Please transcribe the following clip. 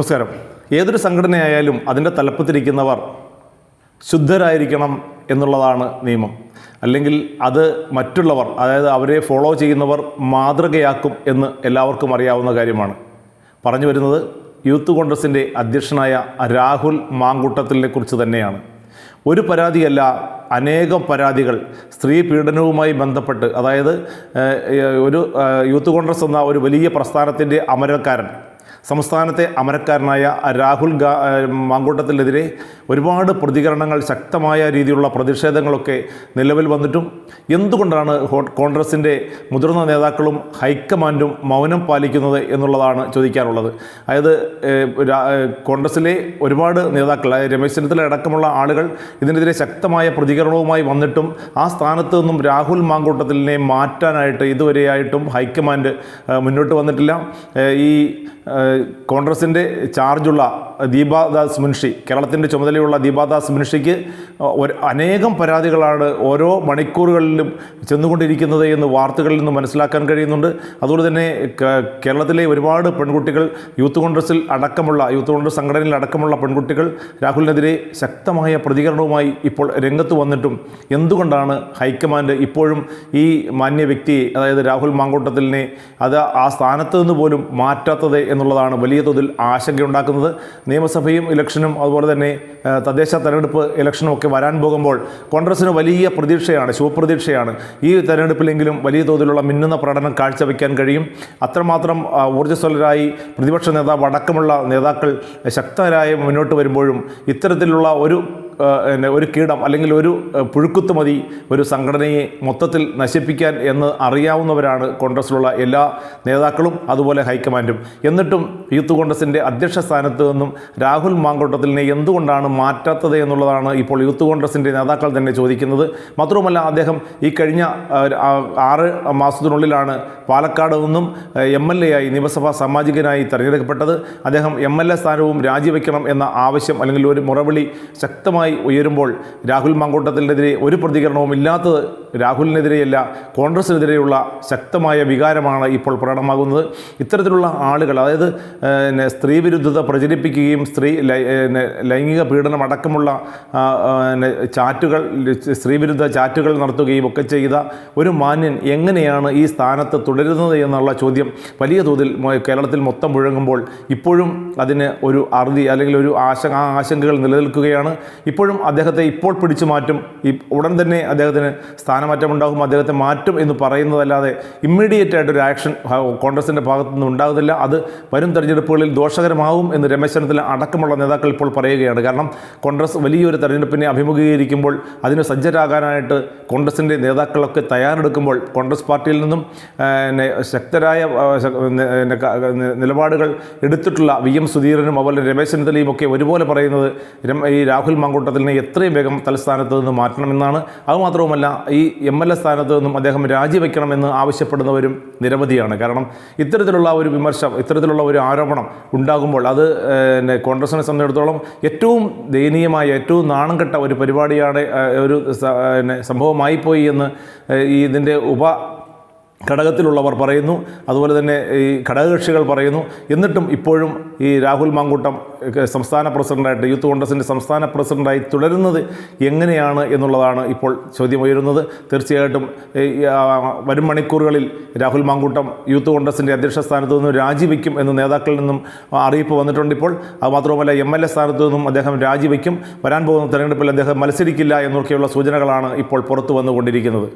നമസ്കാരം. ഏതൊരു സംഘടനയായാലും അതിന്റെ തലപ്പത്തിരിക്കുന്നവർ ശുദ്ധരായിരിക്കണം എന്നുള്ളതാണ് നിയമം. അല്ലെങ്കിൽ അത് മറ്റുള്ളവർ അതായത് അവരെ ഫോളോ ചെയ്യുന്നവർ മാതൃകയാക്കും എന്ന് എല്ലാവർക്കും അറിയാവുന്ന കാര്യമാണ്. പറഞ്ഞു വരുന്നത് യൂത്ത് കോൺഗ്രസിന്റെ അധ്യക്ഷനായ രാഹുൽ മാങ്കുട്ടത്തിലിനെ കുറിച്ച് തന്നെയാണ്. ഒരു പരാതിയല്ല അനേകം പരാതികൾ സ്ത്രീ പീഡനവുമായി ബന്ധപ്പെട്ട് അതായത് ഒരു യൂത്ത് കോൺഗ്രസ് എന്ന ഒരു വലിയ പ്രസ്ഥാനത്തിന്റെ അമരക്കാരൻ സംസ്ഥാനത്തെ അമരക്കാരനായ രാഹുൽ ഗാ മാങ്കൂട്ടത്തിനെതിരെ ഒരുപാട് പ്രതികരണങ്ങൾ ശക്തമായ രീതിയിലുള്ള പ്രതിഷേധങ്ങളൊക്കെ നിലവിൽ വന്നിട്ടും എന്തുകൊണ്ടാണ് കോൺഗ്രസിന്റെ മുതിർന്ന നേതാക്കളും ഹൈക്കമാൻഡും മൗനം പാലിക്കുന്നത് എന്നുള്ളതാണ് ചോദിക്കാനുള്ളത്. അതായത് കോൺഗ്രസിലെ ഒരുപാട് നേതാക്കൾ അതായത് രമേശ് ചെന്നിത്തല അടക്കമുള്ള ആളുകൾ ഇതിനെതിരെ ശക്തമായ പ്രതികരണവുമായി വന്നിട്ടും ആ സ്ഥാനത്ത് നിന്നും രാഹുൽ മാങ്കൂട്ടത്തിലിനെ മാറ്റാനായിട്ട് ഇതുവരെയായിട്ടും ഹൈക്കമാൻഡ് മുന്നോട്ട് വന്നിട്ടില്ല. ഈ കോൺഗ്രസിന്റെ ചാർജുള്ള ദീപാദാസ് മുൻഷി. കേരളത്തിന്റെ ചുമതലയുള്ള ദീപാദാസ് മുൻഷിക്ക് ഒരു അനേകം പരാതികളാണ് ഓരോ മണിക്കൂറുകളിലും ചെന്നുകൊണ്ടിരിക്കുന്നത് എന്ന് വാർത്തകളിൽ നിന്ന് മനസ്സിലാക്കാൻ കഴിയുന്നുണ്ട്. അതുകൊണ്ട് തന്നെ കേരളത്തിലെ ഒരുപാട് പെൺകുട്ടികൾ യൂത്ത് കോൺഗ്രസിൽ അടക്കമുള്ള യൂത്ത് കോൺഗ്രസ് സംഘടനയിൽ അടക്കമുള്ള പെൺകുട്ടികൾ രാഹുലിനെതിരെ ശക്തമായ പ്രതികരണവുമായി ഇപ്പോൾ രംഗത്ത് വന്നിട്ടും എന്തുകൊണ്ടാണ് ഹൈക്കമാൻഡ് ഇപ്പോഴും ഈ മാന്യ വ്യക്തിയെ അതായത് രാഹുൽ മാങ്കോട്ടത്തിലിനെ അത് ആ സ്ഥാനത്ത് നിന്ന് പോലും മാറ്റാത്തത് എന്നുള്ളതാണ് വലിയ തോതിൽ ആശങ്കയുണ്ടാക്കുന്നത്. നിയമസഭയും ഇലക്ഷനും അതുപോലെ തന്നെ തദ്ദേശ തെരഞ്ഞെടുപ്പ് ഇലക്ഷനും ഒക്കെ വരാൻ പോകുമ്പോൾ കോൺഗ്രസിന് വലിയ പ്രതീക്ഷയാണ് ശുഭപ്രതീക്ഷയാണ്. ഈ തെരഞ്ഞെടുപ്പിലെങ്കിലും വലിയ തോതിലുള്ള മിന്നുന്ന പ്രകടനം കാഴ്ചവെക്കാൻ കഴിയും. അത്രമാത്രം ഊർജസ്വലരായി പ്രതിപക്ഷ നേതാവ് അടക്കമുള്ള നേതാക്കൾ ശക്തരായി മുന്നോട്ട് വരുമ്പോഴും ഇത്തരത്തിലുള്ള ഒരു പിന്നെ ഒരു കീടം അല്ലെങ്കിൽ ഒരു പുഴുക്കുത്ത് മതി ഒരു സംഘടനയെ മൊത്തത്തിൽ നശിപ്പിക്കാൻ എന്ന് അറിയാവുന്നവരാണ് കോൺഗ്രസ്സിലുള്ള എല്ലാ നേതാക്കളും അതുപോലെ ഹൈക്കമാൻഡും. എന്നിട്ടും യൂത്ത് കോൺഗ്രസിന്റെ അധ്യക്ഷ സ്ഥാനത്ത് നിന്നും രാഹുൽ മാങ്കോട്ടത്തിലിനെ എന്തുകൊണ്ടാണ് മാറ്റാത്തത് എന്നുള്ളതാണ് ഇപ്പോൾ യൂത്ത് കോൺഗ്രസിന്റെ നേതാക്കൾ തന്നെ ചോദിക്കുന്നത്. മാത്രവുമല്ല അദ്ദേഹം ഈ കഴിഞ്ഞ ആറ് മാസത്തിനുള്ളിലാണ് പാലക്കാട് നിന്നും എം എൽ എ ആയി നിയമസഭാ സാമാജികനായി തിരഞ്ഞെടുക്കപ്പെട്ടത്. അദ്ദേഹം എം എൽ എ സ്ഥാനവും രാജിവെക്കണം എന്ന ആവശ്യം അല്ലെങ്കിൽ ഒരു മുറവിളി ശക്തമായി ഉയരുമ്പോൾ രാഹുൽ മങ്കൂട്ടത്തിനെതിരെ ഒരു പ്രതികരണവും ഇല്ലാത്തത് രാഹുലിനെതിരെയല്ല കോൺഗ്രസിനെതിരെയുള്ള ശക്തമായ വികാരമാണ് ഇപ്പോൾ പ്രകടമാകുന്നത്. ഇത്തരത്തിലുള്ള ആളുകൾ അതായത് പിന്നെ സ്ത്രീ വിരുദ്ധത പ്രചരിപ്പിക്കുകയും സ്ത്രീ ലൈംഗിക പീഡനം അടക്കമുള്ള ചാറ്റുകൾ സ്ത്രീവിരുദ്ധ ചാറ്റുകൾ നടത്തുകയും ഒക്കെ ചെയ്ത ഒരു മാന്യൻ എങ്ങനെയാണ് ഈ സ്ഥാനത്ത് തുടരുന്നത് എന്നുള്ള ചോദ്യം വലിയ തോതിൽ കേരളത്തിൽ മൊത്തം മുഴങ്ങുമ്പോൾ ഇപ്പോഴും അതിന് ഒരു അറുതി അല്ലെങ്കിൽ ഒരു ആശ ആശങ്കകൾ നിലനിൽക്കുകയാണ്. ഇപ്പോഴും അദ്ദേഹത്തെ ഇപ്പോൾ പിടിച്ചു മാറ്റും. ഉടൻ തന്നെ അദ്ദേഹത്തിന് സ്ഥാനമാറ്റം ഉണ്ടാകും അദ്ദേഹത്തെ മാറ്റും എന്ന് പറയുന്നതല്ലാതെ ഇമ്മീഡിയറ്റ് ആയിട്ട് ഒരു ആക്ഷൻ കോൺഗ്രസിന്റെ ഭാഗത്തുനിന്ന് ഉണ്ടാകുന്നില്ല അത് വരും തെരഞ്ഞെടുപ്പുകളിൽ ദോഷകരമാവും എന്ന് രമേശ് ചെന്നിത്തല അടക്കമുള്ള നേതാക്കൾ ഇപ്പോൾ പറയുകയാണ്. കാരണം കോൺഗ്രസ് വലിയൊരു തെരഞ്ഞെടുപ്പിനെ അഭിമുഖീകരിക്കുമ്പോൾ അതിന് സജ്ജരാകാനായിട്ട് കോൺഗ്രസിന്റെ നേതാക്കളൊക്കെ തയ്യാറെടുക്കുമ്പോൾ കോൺഗ്രസ് പാർട്ടിയിൽ നിന്നും ശക്തരായ നിലപാടുകൾ എടുത്തിട്ടുള്ള വി എം സുധീരനും അതുപോലെ രമേശ് ചെന്നിത്തലയും ഒക്കെ ഒരുപോലെ പറയുന്നത് ഈ രാഹുൽ മാങ്കൂട്ടത്തിനെ എത്രയും വേഗം തലസ്ഥാനത്ത് നിന്ന് മാറ്റണമെന്നാണ്. അതുമാത്രവുമല്ല ഈ എം എൽ എ സ്ഥാനത്ത് നിന്നും അദ്ദേഹം രാജിവെക്കണമെന്ന് ആവശ്യപ്പെടുന്നവരും നിരവധിയാണ്. കാരണം ഇത്തരത്തിലുള്ള ഒരു വിമർശം ഇത്തരത്തിലുള്ള ഒരു ആരോപണം ഉണ്ടാകുമ്പോൾ അത് പിന്നെ കോൺഗ്രസിനെ സംബന്ധിച്ചിടത്തോളം ഏറ്റവും ദയനീയമായ ഏറ്റവും നാണം കെട്ട ഒരു പരിപാടിയാണ് ഒരു പിന്നെ സംഭവമായിപ്പോയി എന്ന് ഈ ഇതിന്റെ ഉപ ഘടകത്തിലുള്ളവർ പറയുന്നു അതുപോലെ തന്നെ ഈ ഘടകകക്ഷികൾ പറയുന്നു. എന്നിട്ടും ഇപ്പോഴും ഈ രാഹുൽ മാങ്കൂട്ടം സംസ്ഥാന പ്രസിഡന്റായിട്ട് യൂത്ത് കോൺഗ്രസിന്റെ സംസ്ഥാന പ്രസിഡന്റായി തുടരുന്നത് എങ്ങനെയാണ് എന്നുള്ളതാണ് ഇപ്പോൾ ചോദ്യം ഉയരുന്നത്. തീർച്ചയായിട്ടും വരും മണിക്കൂറുകളിൽ രാഹുൽ മാങ്കൂട്ടം യൂത്ത് കോൺഗ്രസിന്റെ അധ്യക്ഷ സ്ഥാനത്തു നിന്നും രാജിവെക്കും എന്ന് നേതാക്കളിൽ നിന്നും അറിയിപ്പ് വന്നിട്ടുണ്ട് ഇപ്പോൾ. അത് മാത്രമല്ല എം എൽ എ സ്ഥാനത്തു നിന്നും അദ്ദേഹം രാജിവെക്കും. വരാൻ പോകുന്ന തെരഞ്ഞെടുപ്പിൽ അദ്ദേഹം മത്സരിക്കില്ല എന്നൊക്കെയുള്ള സൂചനകളാണ് ഇപ്പോൾ പുറത്തു വന്നുകൊണ്ടിരിക്കുന്നത്.